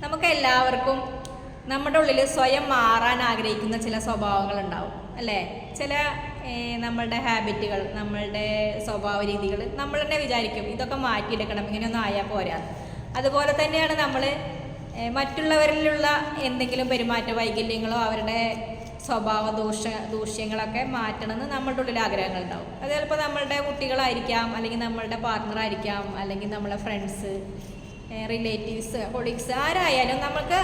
നമുക്ക് എല്ലാവർക്കും നമ്മുടെ ഉള്ളിൽ സ്വയം മാറാൻ ആഗ്രഹിക്കുന്ന ചില സ്വഭാവങ്ങൾ ഉണ്ടാവും അല്ലേ? ചില നമ്മളുടെ ഹാബിറ്റുകൾ നമ്മളുടെ സ്വഭാവ രീതികൾ നമ്മൾ തന്നെ വിചാരിക്കും ഇതൊക്കെ മാറ്റിയെടുക്കണം ഇങ്ങനെയൊന്നും ആയാൽ പോരാ. അതുപോലെ തന്നെയാണ് നമ്മൾ മറ്റുള്ളവരിലുള്ള എന്തെങ്കിലും പെരുമാറ്റ വൈകല്യങ്ങളോ അവരുടെ സ്വഭാവ ദൂഷ ദൂഷ്യങ്ങളൊക്കെ മാറ്റണമെന്ന് നമ്മളുടെ ഉള്ളിൽ ആഗ്രഹങ്ങൾ ഉണ്ടാവും അത് ചിലപ്പോൾ നമ്മളുടെ കുട്ടികളായിരിക്കാം അല്ലെങ്കിൽ നമ്മളുടെ പാർട്ട്ണറായിരിക്കാം അല്ലെങ്കിൽ നമ്മളെ ഫ്രണ്ട്സ് റിലേറ്റീവ്സ് കൊളീഗ്സ് ആരായാലും നമുക്ക്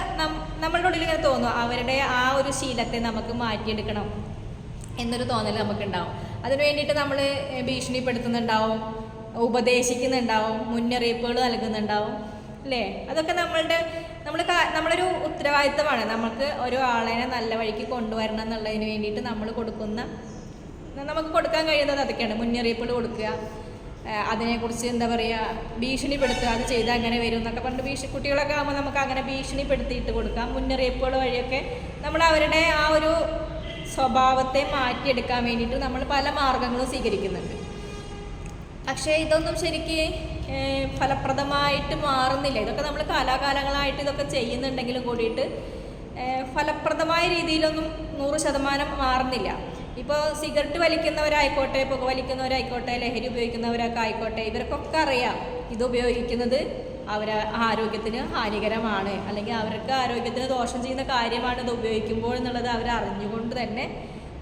നമ്മളുടെ ഉള്ളിൽ ഇങ്ങനെ തോന്നും അവരുടെ ആ ഒരു ശീലത്തെ നമുക്ക് മാറ്റിയെടുക്കണം എന്നൊരു തോന്നൽ നമുക്കുണ്ടാവും. അതിനു വേണ്ടിയിട്ട് നമ്മൾ ഭീഷണിപ്പെടുത്തുന്നുണ്ടാവും ഉപദേശിക്കുന്നുണ്ടാവും മുന്നറിയിപ്പുകൾ നൽകുന്നുണ്ടാവും അല്ലേ? അതൊക്കെ നമ്മളുടെ നമ്മൾ നമ്മളൊരു ഉത്തരവാദിത്തമാണ്. നമുക്ക് ഒരു ആളെ നല്ല വഴിക്ക് കൊണ്ടുവരണം എന്നുള്ളതിന് വേണ്ടിയിട്ട് നമ്മൾ കൊടുക്കുന്ന നമുക്ക് കൊടുക്കാൻ കഴിയുന്നത് അതൊക്കെയാണ്. മുന്നറിയിപ്പുകൾ കൊടുക്കുക. അതിനെക്കുറിച്ച് എന്താ പറയുക ഭീഷണിപ്പെടുത്തുക അത് ചെയ്താൽ അങ്ങനെ വരും എന്നൊക്കെ പറഞ്ഞിട്ട് ഭീഷണി കുട്ടികളൊക്കെ ആകുമ്പോൾ നമുക്ക് അങ്ങനെ ഭീഷണിപ്പെടുത്തിയിട്ട് കൊടുക്കാം. മുന്നറിയിപ്പുകൾ വഴിയൊക്കെ നമ്മൾ അവരുടെ ആ ഒരു സ്വഭാവത്തെ മാറ്റിയെടുക്കാൻ വേണ്ടിയിട്ട് നമ്മൾ പല മാർഗങ്ങളും സ്വീകരിക്കുന്നുണ്ട്. പക്ഷേ ഇതൊന്നും ശരിക്ക് ഫലപ്രദമായിട്ട് മാറുന്നില്ല. ഇതൊക്കെ നമ്മൾ കാലാകാലങ്ങളായിട്ട് ഇതൊക്കെ ചെയ്യുന്നുണ്ടെങ്കിലും കൂടിയിട്ട് ഫലപ്രദമായ രീതിയിലൊന്നും നൂറ് ശതമാനം മാറുന്നില്ല. ഇപ്പോൾ സിഗരറ്റ് വലിക്കുന്നവരായിക്കോട്ടെ പുക വലിക്കുന്നവരായിക്കോട്ടെ ലഹരി ഉപയോഗിക്കുന്നവരൊക്കെ ആയിക്കോട്ടെ ഇവർക്കൊക്കെ അറിയാം ഇത് ഉപയോഗിക്കുന്നത് അവരെ ആരോഗ്യത്തിന് ഹാനികരമാണ്. അല്ലെങ്കിൽ അവർക്ക് ആരോഗ്യത്തിന് ദോഷം ചെയ്യുന്ന കാര്യമാണ് ഇത് ഉപയോഗിക്കുമ്പോൾ എന്നുള്ളത് അവർ അറിഞ്ഞുകൊണ്ട് തന്നെ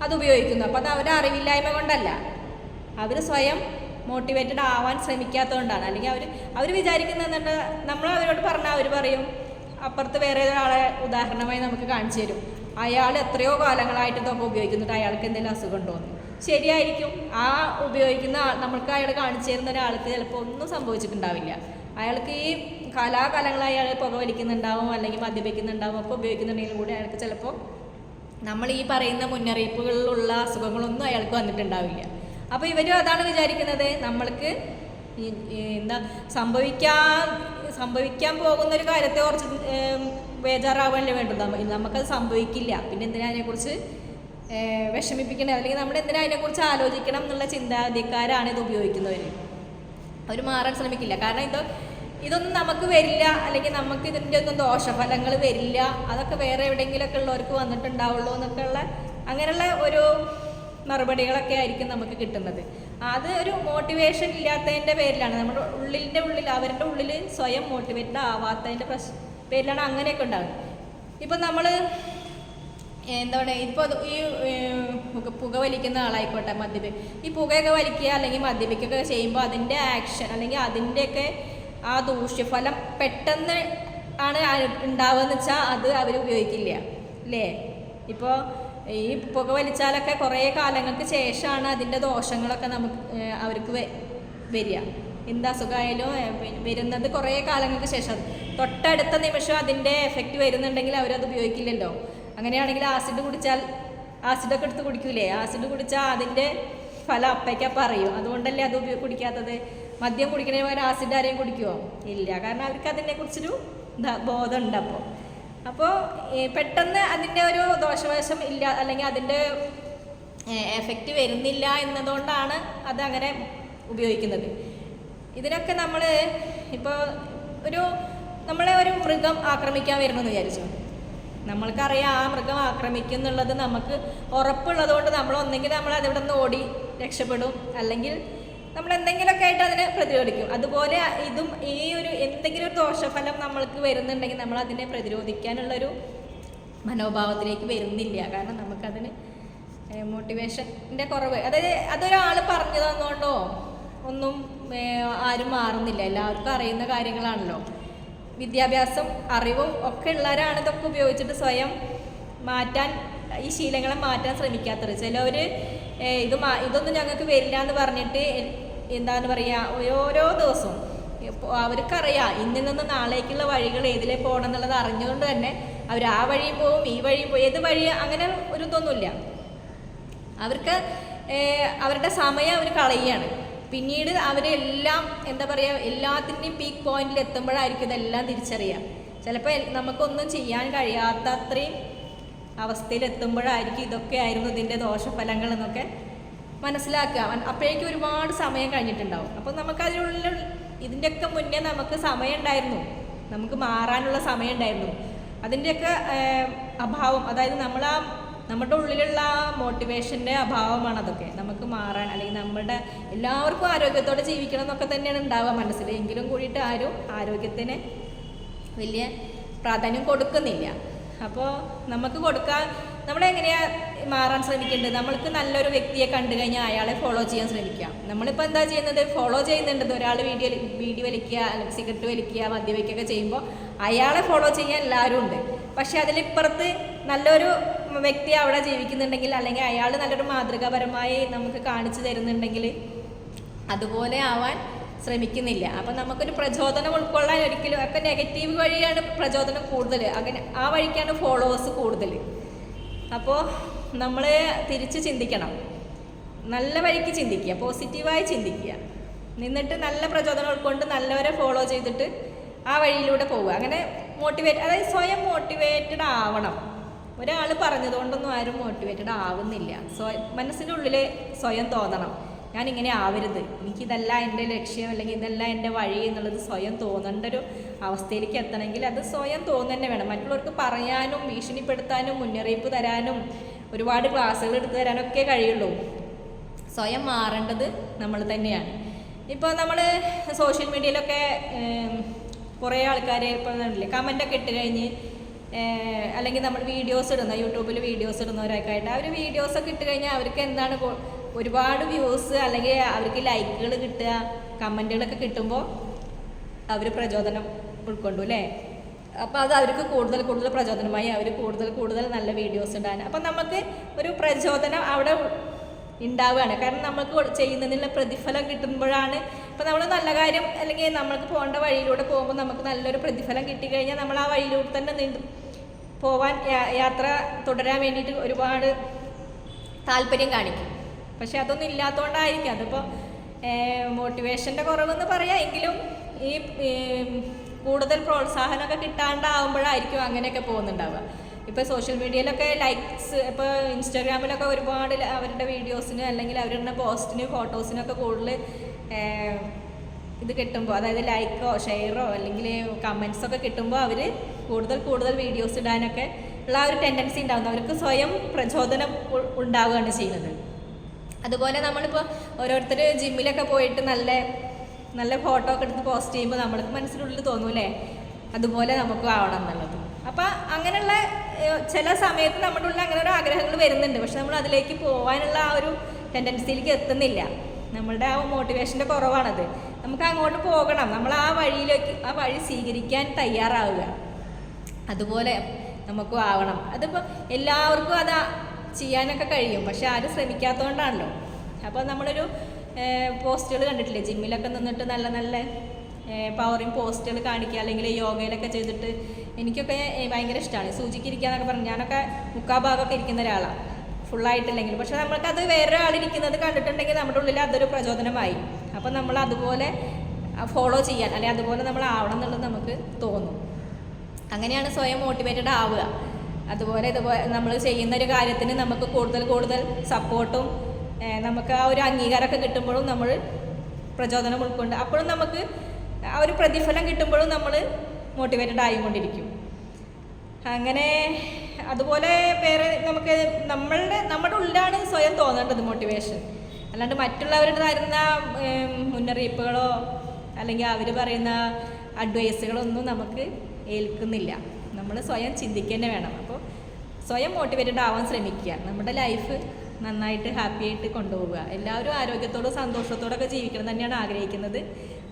അത് ഉപയോഗിക്കുന്നു. അപ്പോൾ അത് അവരെ അറിവില്ലായ്മ കൊണ്ടല്ല. അവർ സ്വയം മോട്ടിവേറ്റഡ് ആവാൻ ശ്രമിക്കാത്തതുകൊണ്ടാണ്. അല്ലെങ്കിൽ അവർ അവർ വിചാരിക്കുന്നത് നമ്മൾ അവരോട് പറഞ്ഞാൽ അവർ പറയും. അപ്പുറത്ത് വേറെ ഒരാളെ ഉദാഹരണമായി നമുക്ക് കാണിച്ചു തരും. അയാൾ എത്രയോ കാലങ്ങളായിട്ട് ഇതൊക്കെ ഉപയോഗിക്കുന്നുണ്ട്. അയാൾക്ക് എന്തെങ്കിലും അസുഖം ഉണ്ടോന്ന് ശരിയായിരിക്കും. ആ ഉപയോഗിക്കുന്ന നമ്മൾക്ക് അയാൾ കാണിച്ചു തരുന്ന ഒരാൾക്ക് ചിലപ്പോൾ ഒന്നും സംഭവിച്ചിട്ടുണ്ടാവില്ല. അയാൾക്ക് ഈ കാലാകാലങ്ങളായി അയാൾ പുക വലിക്കുന്നുണ്ടാവും അല്ലെങ്കിൽ മദ്യപിക്കുന്നുണ്ടാവും ഒക്കെ ഉപയോഗിക്കുന്നുണ്ടെങ്കിലും കൂടി അയാൾക്ക് ചിലപ്പോൾ നമ്മൾ ഈ പറയുന്ന മുന്നറിയിപ്പുകളിലുള്ള അസുഖങ്ങളൊന്നും അയാൾക്ക് വന്നിട്ടുണ്ടാവില്ല. അപ്പോൾ ഇവരും അതാണ് വിചാരിക്കുന്നത്. നമ്മൾക്ക് എന്താ സംഭവിക്കാൻ സംഭവിക്കാൻ പോകുന്ന ഒരു കാര്യത്തെ കുറച്ച് ഏം, ബേജാറാവല്ലേ വേണ്ടത്? നമുക്കത് സംഭവിക്കില്ല. പിന്നെ എന്തിനാ അതിനെക്കുറിച്ച് വിഷമിപ്പിക്കണേ? അല്ലെങ്കിൽ നമ്മൾ എന്തിനാ അതിനെക്കുറിച്ച് ആലോചിക്കണം എന്നുള്ള ചിന്താഗതിക്കാരാണ് ഇത് ഉപയോഗിക്കുന്നവർ. അവർ മാറാൻ ശ്രമിക്കില്ല. കാരണം ഇത് ഇതൊന്നും നമുക്ക് വരില്ല. അല്ലെങ്കിൽ നമുക്ക് ഇതിന്റെ ഒന്നും ദോഷഫലങ്ങൾ വരില്ല. അതൊക്കെ വേറെ എവിടെയെങ്കിലുമൊക്കെ ഉള്ളവർക്ക് വന്നിട്ടുണ്ടാവുള്ളൂ എന്നൊക്കെയുള്ള അങ്ങനെയുള്ള ഒരു മറുപടികളൊക്കെ ആയിരിക്കും നമുക്ക് കിട്ടുന്നത്. അത് ഒരു മോട്ടിവേഷൻ ഇല്ലാത്തതിന്റെ പേരിലാണ്. നമ്മുടെ ഉള്ളിന്റെ ഉള്ളിൽ അവരുടെ ഉള്ളിൽ സ്വയം മോട്ടിവേറ്റഡ് ആവാത്തതിന്റെ പ്രശ് പേരിലാണ് അങ്ങനെയൊക്കെ ഉണ്ടാകുന്നത് ഇപ്പം നമ്മൾ എന്താ പറയുക ഇപ്പോൾ ഈ പുക വലിക്കുന്ന ആളായിക്കോട്ടെ മദ്യപി ഈ പുകയൊക്കെ വലിക്കുക അല്ലെങ്കിൽ മദ്യപിക്കുകയൊക്കെ ചെയ്യുമ്പോൾ അതിന്റെ ആക്ഷൻ അല്ലെങ്കിൽ അതിന്റെയൊക്കെ ആ ദൂഷ്യഫലം പെട്ടെന്ന് ആണ് ഉണ്ടാവുക എന്ന് വെച്ചാൽ അത് അവർ ഉപയോഗിക്കില്ല. അല്ലേ? ഇപ്പോൾ ഈ പുക വലിച്ചാലൊക്കെ കുറേ കാലങ്ങൾക്ക് ശേഷമാണ് അതിന്റെ ദോഷങ്ങളൊക്കെ നമുക്ക് അവർക്ക് വരിക. എന്ത് അസുഖമായാലും വരുന്നത് കുറേ കാലങ്ങൾക്ക് ശേഷം. തൊട്ടടുത്ത നിമിഷം അതിന്റെ എഫക്റ്റ് വരുന്നുണ്ടെങ്കിൽ അവരത് ഉപയോഗിക്കില്ലല്ലോ. അങ്ങനെയാണെങ്കിൽ ആസിഡ് കുടിച്ചാൽ ആസിഡൊക്കെ എടുത്ത് കുടിക്കൂലേ? ആസിഡ് കുടിച്ചാൽ അതിന്റെ ഫലം അപ്പയ്ക്കപ്പം അറിയും അതുകൊണ്ടല്ലേ അത് കുടിക്കാത്തത്? മദ്യം കുടിക്കണേ പകരം ആസിഡ് ആരെയും കുടിക്കുമോ ഇല്ല. കാരണം അവർക്ക് അതിനെക്കുറിച്ചൊരു കുറിച്ചൊരു ബോധമുണ്ട് അപ്പോൾ. അപ്പോൾ പെട്ടെന്ന് അതിന്റെ ഒരു ദോഷവശം ഇല്ല അല്ലെങ്കിൽ അതിന്റെ എഫക്റ്റ് വരുന്നില്ല എന്നതുകൊണ്ടാണ് അത് അങ്ങനെ ഉപയോഗിക്കുന്നത്. ഇതിനൊക്കെ നമ്മൾ ഇപ്പോൾ ഒരു നമ്മളെ ഒരു മൃഗം ആക്രമിക്കാൻ വരുമെന്ന് വിചാരിച്ചു? നമ്മൾക്കറിയാം ആ മൃഗം ആക്രമിക്കും എന്നുള്ളത് നമുക്ക് ഉറപ്പുള്ളതുകൊണ്ട് നമ്മൾ ഒന്നെങ്കിൽ നമ്മൾ അതിവിടെ നിന്ന് ഓടി രക്ഷപ്പെടും. അല്ലെങ്കിൽ നമ്മൾ എന്തെങ്കിലുമൊക്കെ ആയിട്ട് അതിനെ പ്രതിരോധിക്കും. അതുപോലെ ഇതും ഈ ഒരു എന്തെങ്കിലും ഒരു ദോഷഫലം നമ്മൾക്ക് വരുന്നുണ്ടെങ്കിൽ നമ്മൾ അതിനെ പ്രതിരോധിക്കാനുള്ളൊരു മനോഭാവത്തിലേക്ക് വരുന്നില്ല. കാരണം നമുക്കതിന് മോട്ടിവേഷന്റെ കുറവ്. അതായത് അതൊരാൾ പറഞ്ഞു തന്നുകൊണ്ടോ ഒന്നും ആരും മാറുന്നില്ല. എല്ലാവർക്കും അറിയുന്ന കാര്യങ്ങളാണല്ലോ. വിദ്യാഭ്യാസം അറിവും ഒക്കെ ഉള്ളവരാണ് ഇതൊക്കെ ഉപയോഗിച്ചിട്ട് സ്വയം മാറ്റാൻ ഈ ശീലങ്ങളെ മാറ്റാൻ ശ്രമിക്കാത്തത്. ചിലവർ ഇത് ഇതൊന്നും ഞങ്ങൾക്ക് വരില്ല എന്ന് പറഞ്ഞിട്ട് എന്താണ് പറയുക ഓരോ ദിവസവും. അവർക്കറിയാം ഇന്നിൽ നിന്ന് നാളേക്കുള്ള വഴികൾ ഏതിലേ പോകണം എന്നുള്ളത് അറിഞ്ഞുകൊണ്ട് തന്നെ അവർ ആ വഴിയും പോവും ഈ വഴിയും പോവും ഏത് വഴി അങ്ങനെ ഒരു ഇതൊന്നുമില്ല. അവർക്ക് അവരുടെ സമയം അവർ കളയുകയാണ്. പിന്നീട് അവരെല്ലാം എന്താ പറയുക എല്ലാത്തിന്റെയും പീക്ക് പോയിന്റിൽ എത്തുമ്പോഴായിരിക്കും ഇതെല്ലാം തിരിച്ചറിയാം. ചിലപ്പോൾ നമുക്കൊന്നും ചെയ്യാൻ കഴിയാത്ത അത്രയും അവസ്ഥയിൽ എത്തുമ്പോഴായിരിക്കും ഇതൊക്കെ ആയിരുന്നു ഇതിന്റെ ദോഷഫലങ്ങൾ എന്നൊക്കെ മനസ്സിലാക്കുക. അപ്പോഴേക്ക് ഒരുപാട് സമയം കഴിഞ്ഞിട്ടുണ്ടാവും. അപ്പോൾ നമുക്ക് അതിനുള്ള ഇതിന്റെയൊക്കെ മുന്നേ നമുക്ക് സമയം ഉണ്ടായിരുന്നു നമുക്ക് മാറാനുള്ള സമയം ഉണ്ടായിരുന്നു അതിന്റെയൊക്കെ അഭാവം അതായത് നമ്മൾ ആ നമ്മുടെ ഉള്ളിലുള്ള ആ മോട്ടിവേഷന്റെ അഭാവമാണ് അതൊക്കെ. നമുക്ക് മാറാൻ അല്ലെങ്കിൽ നമ്മുടെ എല്ലാവർക്കും ആരോഗ്യത്തോടെ ജീവിക്കണം എന്നൊക്കെ തന്നെയാണ് ഉണ്ടാവുക മനസ്സിൽ. എങ്കിലും കൂടിയിട്ട് ആരും ആരോഗ്യത്തിന് വലിയ പ്രാധാന്യം കൊടുക്കുന്നില്ല. അപ്പോൾ നമുക്ക് കൊടുക്കാൻ നമ്മളെങ്ങനെയാ മാറാൻ ശ്രമിക്കേണ്ടത്? നമ്മൾക്ക് നല്ലൊരു വ്യക്തിയെ കണ്ടു കഴിഞ്ഞാൽ അയാളെ ഫോളോ ചെയ്യാൻ ശ്രമിക്കാം. നമ്മളിപ്പോൾ എന്താ ചെയ്യുന്നത്? ഫോളോ ചെയ്യുന്നുണ്ട്. ഒരാൾ വീഡിയോ വീഡിയോ വലിക്കുക അല്ലെങ്കിൽ സിഗരറ്റ് വലിക്കുക മദ്യവയ്ക്കുകയൊക്കെ ചെയ്യുമ്പോൾ അയാളെ ഫോളോ ചെയ്യാൻ എല്ലാവരും ഉണ്ട്. പക്ഷെ അതിലിപ്പുറത്ത് നല്ലൊരു വ്യക്തി അവിടെ ജീവിക്കുന്നുണ്ടെങ്കിൽ അല്ലെങ്കിൽ അയാൾ നല്ലൊരു മാതൃകാപരമായി നമുക്ക് കാണിച്ചു തരുന്നുണ്ടെങ്കിൽ അതുപോലെ ആവാൻ ശ്രമിക്കുന്നില്ല. അപ്പം നമുക്കൊരു പ്രചോദനം ഉൾക്കൊള്ളാൻ ഒരിക്കലും ഒക്കെ നെഗറ്റീവ് വഴിയാണ് പ്രചോദനം കൂടുതൽ. അങ്ങനെ ആ വഴിക്കാണ് ഫോളോവേഴ്സ് കൂടുതൽ. അപ്പോൾ നമ്മൾ തിരിച്ച് ചിന്തിക്കണം. നല്ല വഴിക്ക് ചിന്തിക്കുക പോസിറ്റീവായി ചിന്തിക്കുക. നിന്നിട്ട് നല്ല പ്രചോദനം ഉൾക്കൊണ്ട് നല്ലവരെ ഫോളോ ചെയ്തിട്ട് ആ വഴിയിലൂടെ പോവുക. അങ്ങനെ മോട്ടിവേറ്റ് അതായത് സ്വയം മോട്ടിവേറ്റഡ് ആവണം. ഒരാൾ പറഞ്ഞതുകൊണ്ടൊന്നും ആരും മോട്ടിവേറ്റഡ് ആവുന്നില്ല. സ്വയം മനസ്സിന്റെ ഉള്ളിൽ സ്വയം തോന്നണം. ഞാൻ ഇങ്ങനെ ആവരുത്. എനിക്കിതല്ല എന്റെ ലക്ഷ്യം അല്ലെങ്കിൽ ഇതല്ല എന്റെ വഴി എന്നുള്ളത് സ്വയം തോന്നേണ്ട ഒരു അവസ്ഥയിലേക്ക് എത്തണമെങ്കിൽ അത് സ്വയം തോന്നുതന്നെ വേണം. മറ്റുള്ളവർക്ക് പറയാനും ഭീഷണിപ്പെടുത്താനും മുന്നറിയിപ്പ് തരാനും ഒരുപാട് ക്ലാസ്സുകൾ എടുത്തു തരാനൊക്കെ കഴിയുള്ളൂ. സ്വയം മാറേണ്ടത് നമ്മൾ തന്നെയാണ്. ഇപ്പോൾ നമ്മൾ സോഷ്യൽ മീഡിയയിലൊക്കെ കുറേ ആൾക്കാർ ഇപ്പോൾ കമന്റൊക്കെ ഇട്ട് കഴിഞ്ഞ് അല്ലെങ്കിൽ നമ്മൾ വീഡിയോസ് ഇടുന്ന യൂട്യൂബിൽ വീഡിയോസ് ഇടുന്നവരൊക്കെ ആയിട്ട് അവർ വീഡിയോസൊക്കെ ഇട്ട് കഴിഞ്ഞാൽ അവർക്ക് എന്താണ് ഒരുപാട് വ്യൂസ് അല്ലെങ്കിൽ അവർക്ക് ലൈക്കുകൾ കിട്ടുക കമന്റുകളൊക്കെ കിട്ടുമ്പോൾ അവർ പ്രചോദനം ഉൾക്കൊണ്ടു അല്ലേ? അപ്പോൾ അത് അവർക്ക് കൂടുതൽ കൂടുതൽ പ്രചോദനമായി അവർ കൂടുതൽ കൂടുതൽ നല്ല വീഡിയോസ് ഇടാൻ. അപ്പം നമുക്ക് ഒരു പ്രചോദനം അവിടെ ഉണ്ടാവുകയാണ്. കാരണം നമുക്ക് ചെയ്യുന്നതിനുള്ള പ്രതിഫലം കിട്ടുമ്പോഴാണ് ഇപ്പം നമ്മൾ നല്ല കാര്യം അല്ലെങ്കിൽ നമ്മൾക്ക് പോകേണ്ട വഴിയിലൂടെ പോകുമ്പോൾ നമുക്ക് നല്ലൊരു പ്രതിഫലം കിട്ടിക്കഴിഞ്ഞാൽ നമ്മൾ ആ വഴിയിലൂടെ തന്നെ നീണ്ടു പോവാൻ യാത്ര തുടരാൻ വേണ്ടിയിട്ട് ഒരുപാട് താല്പര്യം കാണിക്കും. പക്ഷെ അതൊന്നും ഇല്ലാത്തതുകൊണ്ടായിരിക്കും അതിപ്പോൾ മോട്ടിവേഷന്റെ കുറവെന്ന് പറയാം. എങ്കിലും ഈ കൂടുതൽ പ്രോത്സാഹനമൊക്കെ കിട്ടാണ്ടാവുമ്പോഴായിരിക്കും അങ്ങനെയൊക്കെ പോകുന്നുണ്ടാവുക. ഇപ്പോൾ സോഷ്യൽ മീഡിയയിലൊക്കെ ലൈക്സ് ഇപ്പോൾ ഇൻസ്റ്റാഗ്രാമിലൊക്കെ ഒരുപാട് അവരുടെ വീഡിയോസിന് അല്ലെങ്കിൽ അവരുടെ പോസ്റ്റിന് ഫോട്ടോസിനൊക്കെ കൂടുതൽ ഇത് കിട്ടുമ്പോൾ അതായത് ലൈക്കോ ഷെയറോ അല്ലെങ്കിൽ കമൻസ് ഒക്കെ കിട്ടുമ്പോൾ അവർ കൂടുതൽ കൂടുതൽ വീഡിയോസ് ഇടാനൊക്കെ ഉള്ള ആ ഒരു ടെൻഡൻസി ഉണ്ടാകുന്നു അവർക്ക് സ്വയം പ്രചോദനം ഉണ്ടാവുകയാണ് ചെയ്യുന്നത്. അതുപോലെ നമ്മളിപ്പോൾ ഓരോരുത്തർ ജിമ്മിലൊക്കെ പോയിട്ട് നല്ല നല്ല ഫോട്ടോ ഒക്കെ എടുത്ത് പോസ്റ്റ് ചെയ്യുമ്പോൾ നമ്മൾക്ക് മനസ്സിനുള്ളിൽ തോന്നൂലേ? അതുപോലെ നമുക്ക് ആവണം എന്നുള്ളത്. അപ്പം അങ്ങനെയുള്ള ചില സമയത്ത് നമ്മുടെ ഉള്ളിൽ അങ്ങനെ ഒരു ആഗ്രഹങ്ങൾ വരുന്നുണ്ട്. പക്ഷെ നമ്മൾ അതിലേക്ക് പോകാനുള്ള ആ ഒരു ടെൻഡൻസിയിലേക്ക് എത്തുന്നില്ല. നമ്മളുടെ ആ മോട്ടിവേഷന്റെ കുറവാണത്. നമുക്ക് അങ്ങോട്ട് പോകണം. നമ്മൾ ആ വഴിയിലേക്ക് ആ വഴി സ്വീകരിക്കാൻ തയ്യാറാവുക. അതുപോലെ നമുക്കും ആവണം. അതിപ്പോൾ എല്ലാവർക്കും അത് ചെയ്യാനൊക്കെ കഴിയും. പക്ഷെ ആരും ശ്രമിക്കാത്തതുകൊണ്ടാണല്ലോ അപ്പോൾ നമ്മളൊരു പോസ്റ്റുകൾ കണ്ടിട്ടില്ലേ? ജിമ്മിലൊക്കെ നിന്നിട്ട് നല്ല നല്ല പവറിങ് പോസ്റ്റുകൾ കാണിക്കുക അല്ലെങ്കിൽ യോഗയിലൊക്കെ ചെയ്തിട്ട് എനിക്കൊക്കെ ഭയങ്കര ഇഷ്ടമാണ്. സൂചിക്കിരിക്കുക എന്നൊക്കെ പറഞ്ഞു ഞാനൊക്കെ മുക്കാ ഭാഗമൊക്കെ ഇരിക്കുന്ന ഒരാളാണ് ഫുള്ളായിട്ടില്ലെങ്കിൽ പക്ഷെ നമ്മൾക്കത് വേറെ ആളിരിക്കുന്നത് കണ്ടിട്ടുണ്ടെങ്കിൽ നമ്മുടെ ഉള്ളിൽ അതൊരു പ്രചോദനമായി. അപ്പം നമ്മൾ അതുപോലെ ഫോളോ ചെയ്യാൻ അല്ലെങ്കിൽ അതുപോലെ നമ്മൾ ആവണം എന്നുള്ളത് നമുക്ക് തോന്നും. അങ്ങനെയാണ് സ്വയം മോട്ടിവേറ്റഡ് ആവുക. അതുപോലെ ഇതുപോലെ നമ്മൾ ചെയ്യുന്ന ഒരു കാര്യത്തിന് നമുക്ക് കൂടുതൽ കൂടുതൽ സപ്പോർട്ടും നമുക്ക് ആ ഒരു അംഗീകാരമൊക്കെ കിട്ടുമ്പോഴും നമ്മൾ പ്രചോദനം ഉൾക്കൊണ്ട് അപ്പോഴും നമുക്ക് ആ ഒരു പ്രതിഫലം കിട്ടുമ്പോഴും നമ്മൾ മോട്ടിവേറ്റഡ് ആയിക്കൊണ്ടിരിക്കും. അങ്ങനെ അതുപോലെ വേറെ നമുക്ക് നമ്മളുടെ നമ്മുടെ ഉള്ളിലാണ് സ്വയം തോന്നേണ്ടത് മോട്ടിവേഷൻ അല്ലാണ്ട് മറ്റുള്ളവരുടെ തരുന്ന മുന്നറിയിപ്പുകളോ അല്ലെങ്കിൽ അവർ പറയുന്ന അഡ്വൈസുകളൊന്നും നമുക്ക് ഏൽക്കുന്നില്ല. നമ്മൾ സ്വയം ചിന്തിക്കുക തന്നെ വേണം. സ്വയം മോട്ടിവേറ്റഡ് ആവാൻ ശ്രമിക്കുക. നമ്മുടെ ലൈഫ് നന്നായിട്ട് ഹാപ്പി ആയിട്ട് കൊണ്ടുപോവുക. എല്ലാവരും ആരോഗ്യത്തോടും സന്തോഷത്തോടൊക്കെ ജീവിക്കണം തന്നെയാണ് ആഗ്രഹിക്കുന്നത്.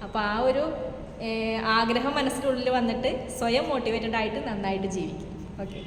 അപ്പോൾ ആ ഒരു ആഗ്രഹം മനസ്സിനുള്ളിൽ വന്നിട്ട് സ്വയം മോട്ടിവേറ്റഡ് ആയിട്ട് നന്നായിട്ട് ജീവിക്കും ഓക്കെ